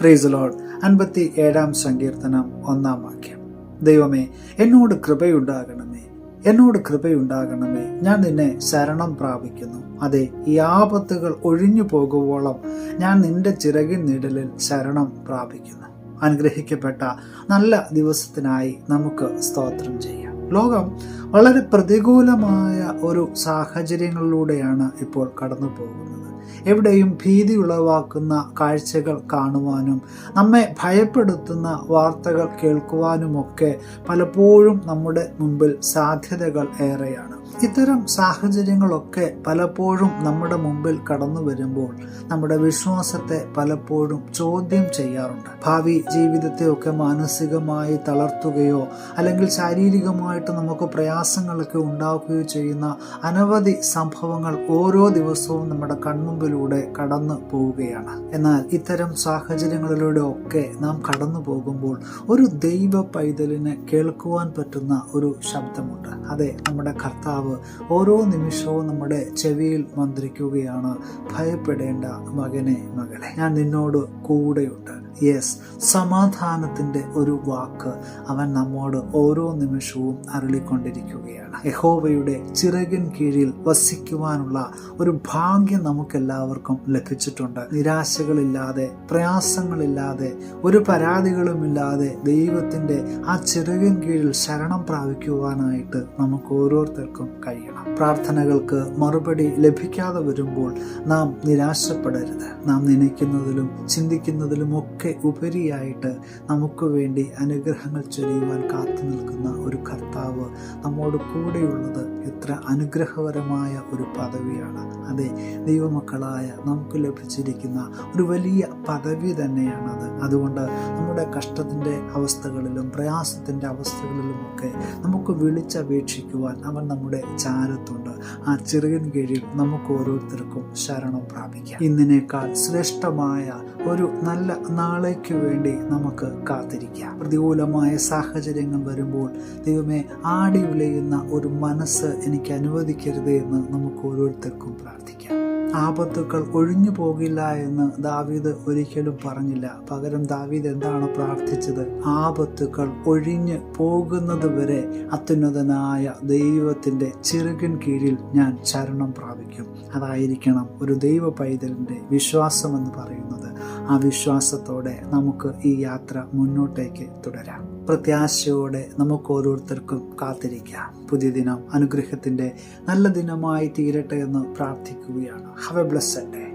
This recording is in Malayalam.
പ്രൈസ് അൻപത്തി ഏഴാം സങ്കീർത്തനം ഒന്നാം വാക്യം. ദൈവമേ എന്നോട് കൃപയുണ്ടാകണമേ. എന്നോട് കൃപയുണ്ടാകണമേ. ഞാൻ നിന്നെ ശരണം പ്രാപിക്കുന്നു. അതെ ഈ ആപത്തുകൾ ഒഴിഞ്ഞു പോകുവോളം ഞാൻ നിന്റെ ചിറകിൻ നിഴലിൽ ശരണം പ്രാപിക്കുന്നു. അനുഗ്രഹിക്കപ്പെട്ട നല്ല ദിവസത്തിനായി നമുക്ക് സ്തോത്രം ചെയ്യാം. ലോകം വളരെ പ്രതികൂലമായ ഒരു സാഹചര്യങ്ങളിലൂടെയാണ് ഇപ്പോൾ കടന്നു പോകുന്നത്. എവിടെയും ഭീതി ഉളവാക്കുന്ന കാഴ്ചകൾ കാണുവാനും നമ്മെ ഭയപ്പെടുത്തുന്ന വാർത്തകൾ കേൾക്കുവാനുമൊക്കെ പലപ്പോഴും നമ്മുടെ മുമ്പിൽ സാധ്യതകൾ ഏറെയാണ്. ഇത്തരം സാഹചര്യങ്ങളൊക്കെ പലപ്പോഴും നമ്മുടെ മുമ്പിൽ കടന്നു വരുമ്പോൾ നമ്മുടെ വിശ്വാസത്തെ പലപ്പോഴും ചോദ്യം ചെയ്യാറുണ്ട്. ഭാവി ജീവിതത്തെ ഒക്കെ മാനസികമായി തളർത്തുകയോ അല്ലെങ്കിൽ ശാരീരികമായിട്ട് നമുക്ക് പ്രയാസങ്ങളൊക്കെ ഉണ്ടാക്കുകയോ ചെയ്യുന്ന അനവധി സംഭവങ്ങൾ ഓരോ ദിവസവും നമ്മുടെ കൺമുമ്പിലൂടെ കടന്നു പോവുകയാണ്. എന്നാൽ ഇത്തരം സാഹചര്യങ്ങളിലൂടെ ഒക്കെ നാം കടന്നു പോകുമ്പോൾ ഒരു ദൈവ പൈതലിന് കേൾക്കുവാൻ പറ്റുന്ന ഒരു ശബ്ദമുണ്ട്. അതെ നമ്മുടെ കർത്താവ് ഓരോ നിമിഷവും നമ്മുടെ ചെവിയിൽ മന്ത്രിക്കുകയാണ്. ഭയപ്പെടേണ്ട മകനെ മകളെ. ഞാൻ നിന്നോട് കൂടെയുണ്ട്. യെസ് സമാധാനത്തിന്റെ ഒരു വാക്ക് അവൻ നമ്മോട് ഓരോ നിമിഷവും അരളിക്കൊണ്ടിരിക്കുകയാണ്. യഹോവയുടെ ചിറകിൻ കീഴിൽ വസിക്കുവാനുള്ള ഒരു ഭാഗ്യം നമുക്കെല്ലാവർക്കും ലഭിച്ചിട്ടുണ്ട്. നിരാശകളില്ലാതെ പ്രയാസങ്ങളില്ലാതെ ഒരു പരാതികളുമില്ലാതെ ദൈവത്തിന്റെ ആ ചിറകിൻ കീഴിൽ ശരണം പ്രാപിക്കുവാനായിട്ട് നമുക്ക് ഓരോരുത്തർക്കും കഴിയണം. പ്രാർത്ഥനകൾക്ക് മറുപടി ലഭിക്കാതെ വരുമ്പോൾ നാം നിരാശപ്പെടരുത്. നാം നനയ്ക്കുന്നതിലും ചിന്തിക്കുന്നതിലും ഒക്കെ ഉപരിയായിട്ട് നമുക്ക് വേണ്ടി അനുഗ്രഹങ്ങൾ ചൊരിയുവാൻ കാത്തു നിൽക്കുന്ന ഒരു കർത്താവ് നമ്മോട് കൂടെയുള്ളത് എത്ര അനുഗ്രഹപരമായ ഒരു പദവിയാണ്. അതെ ദൈവമക്കളായ നമുക്ക് ലഭിച്ചിരിക്കുന്ന ഒരു വലിയ പദവി തന്നെയാണത് അതുകൊണ്ട് നമ്മുടെ കഷ്ടത്തിന്റെ അവസ്ഥകളിലും പ്രയാസത്തിന്റെ അവസ്ഥകളിലുമൊക്കെ നമുക്ക് വിളിച്ചപേക്ഷിക്കുവാൻ അവൻ നമ്മുടെ ചാരത്തുണ്ട്. ആ ചെറിയ കീഴിൽ നമുക്ക് ഓരോരുത്തർക്കും ശരണം പ്രാപിക്കാം. ഇന്നിനേക്കാൾ ശ്രേഷ്ഠമായ ഒരു നല്ല നാളേക്ക് വേണ്ടി നമുക്ക് കാത്തിരിക്കാം. പ്രതികൂലമായ സാഹചര്യങ്ങൾ വരുമ്പോൾ ദൈവമേ ആടി ഉലയുന്ന ഒരു മനസ്സ് എനിക്ക് അനുവദിക്കരുത് എന്ന് നമുക്ക് ഓരോരുത്തർക്കും പ്രാർത്ഥിക്കാം. ആപത്തുക്കൾ ഒഴിഞ്ഞു പോകില്ല എന്ന് ദാവീദ് ഒരിക്കലും പറഞ്ഞില്ല. പകരം ദാവീദ് എന്താണ് പ്രാർത്ഥിച്ചത്? ആപത്തുക്കൾ ഒഴിഞ്ഞു പോകുന്നത് വരെ അത്യുന്നതനായ ദൈവത്തിന്റെ ചെറുകിൻ കീഴിൽ ഞാൻ ശരണം പ്രാപിക്കും. അതായിരിക്കണം ഒരു ദൈവ പൈതലിന്റെ വിശ്വാസം എന്ന് പറയുന്നത്. ആ വിശ്വാസത്തോടെ നമുക്ക് ഈ യാത്ര മുന്നോട്ടേക്ക് തുടരാം. പ്രത്യാശയോടെ നമുക്ക് ഓരോരുത്തർക്കും കാത്തിരിക്കാം. പുതിയ ദിനം അനുഗ്രഹത്തിന്റെ നല്ല ദിനമായി തീരട്ടെ എന്ന് പ്രാർത്ഥിക്കുകയാണ്. Have A blessed day